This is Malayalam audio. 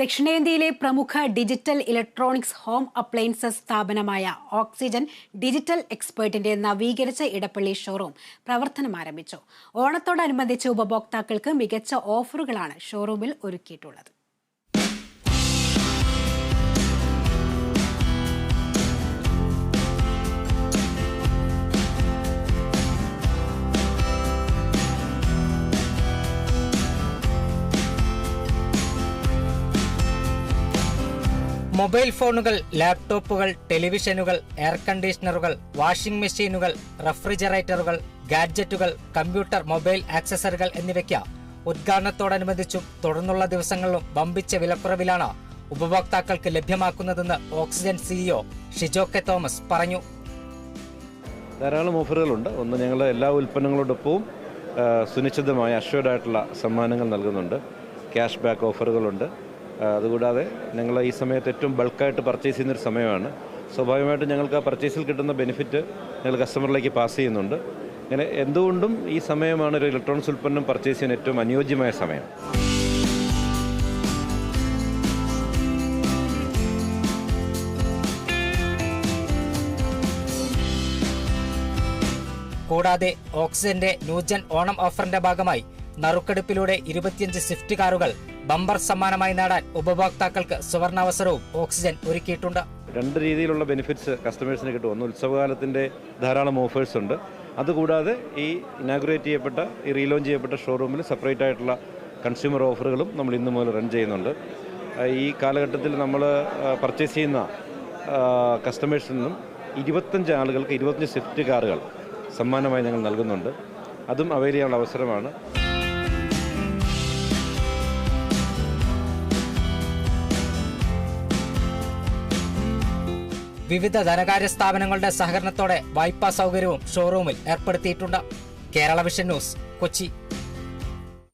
ദക്ഷിണേന്ത്യയിലെ പ്രമുഖ ഡിജിറ്റൽ ഇലക്ട്രോണിക്സ് ഹോം അപ്ലയൻസസ് സ്ഥാപനമായ ഓക്സിജൻ ഡിജിറ്റൽ എക്സ്പേർട്ടിന്റെ നവീകരിച്ച ഇടപ്പള്ളി ഷോറൂം പ്രവർത്തനം ആരംഭിച്ചു. ഓണത്തോടനുബന്ധിച്ച് ഉപഭോക്താക്കൾക്ക് മികച്ച ഓഫറുകളാണ് ഷോറൂമിൽ ഒരുക്കിയിട്ടുള്ളത്. മൊബൈൽ ഫോണുകൾ ലാപ്ടോപ്പുകൾ ടെലിവിഷനുകൾ എയർ കണ്ടീഷണറുകൾ വാഷിംഗ് മെഷീനുകൾ റെഫ്രിജറേറ്ററുകൾ ഗാഡ്ജറ്റുകൾ കമ്പ്യൂട്ടർ മൊബൈൽ ആക്സസറികൾ എന്നിവയ്ക്ക് ഉദ്ഘാടനത്തോടനുബന്ധിച്ചും തുടർന്നുള്ള ദിവസങ്ങളിലും വമ്പിച്ച വിലക്കുറവിലാണ് ഉപഭോക്താക്കൾക്ക് ലഭ്യമാക്കുന്നതെന്ന് Oxygen CEO Shijo K Thomas പറഞ്ഞു. ധാരാളം ഓഫറുകളുണ്ട്. ഒന്ന് ഞങ്ങൾ എല്ലാ ഉൽപ്പന്നങ്ങളോടൊപ്പവും സുനിശ്ചിതമായ അഷ്വേർഡായിട്ടുള്ള സമ്മാനങ്ങൾ നൽകുന്നുണ്ട്. ക്യാഷ് ബാക്ക് ഓഫറുകളുണ്ട്. അതുകൂടാതെ ഞങ്ങൾ ഈ സമയത്ത് ഏറ്റവും ബൾക്കായിട്ട് പർച്ചേസ് ചെയ്യുന്നൊരു സമയമാണ്. സ്വാഭാവികമായിട്ടും ഞങ്ങൾക്ക് ആ പർച്ചേസിൽ കിട്ടുന്ന ബെനിഫിറ്റ് ഞങ്ങൾ കസ്റ്റമറിലേക്ക് പാസ് ചെയ്യുന്നുണ്ട്. അങ്ങനെ എന്തുകൊണ്ടും ഈ സമയമാണ് ഒരു ഇലക്ട്രോണിക്സ് ഉൽപ്പന്നം പർച്ചേസ് ചെയ്യാൻ ഏറ്റവും അനുയോജ്യമായ സമയം. കൂടാതെ ഓക്സിജന്റെ ന്യൂജൻ ഓണം ഓഫറിന്റെ ഭാഗമായി നറുക്കെടുപ്പിലൂടെ ഇരുപത്തിയഞ്ച് സ്വിഫ്റ്റ് കാറുകൾ ബമ്പർ സമ്മാനമായി നേടാൻ ഉപഭോക്താക്കൾക്ക് സുവർണാവസരവും ഓക്സിജൻ ഒരുക്കിയിട്ടുണ്ട്. രണ്ട് രീതിയിലുള്ള ബെനിഫിറ്റ്സ് കസ്റ്റമേഴ്സിന് കിട്ടും. ഒന്ന് ഉത്സവകാലത്തിന്റെ ധാരാളം ഓഫേഴ്സ് ഉണ്ട്. അതുകൂടാതെ ഈ ഇനാഗുറേറ്റ് ചെയ്യപ്പെട്ട ഈ റീലോഞ്ച് ചെയ്യപ്പെട്ട ഷോറൂമിൽ സെപ്പറേറ്റ് ആയിട്ടുള്ള കൺസ്യൂമർ ഓഫറുകളും നമ്മൾ ഇന്നു മുതൽ റൺ ചെയ്യുന്നുണ്ട്. ഈ കാലഘട്ടത്തിൽ നമ്മൾ പർച്ചേസ് ചെയ്യുന്ന കസ്റ്റമേഴ്സിൽ നിന്നും ഇരുപത്തഞ്ച് ആളുകൾക്ക് ഇരുപത്തഞ്ച് സ്വിഫ്റ്റ് കാറുകൾ സമ്മാനമായി ഞങ്ങൾ നൽകുന്നുണ്ട്. അതും അവൈൽ അവസരമാണ്. വിവിധ ധനകാര്യ സ്ഥാപനങ്ങളുടെ സഹകരണത്തോടെ വായ്പാ സൗകര്യവും ഷോറൂമിൽ ഏർപ്പെടുത്തിയിട്ടുണ്ട്. Kerala vision news Kochi.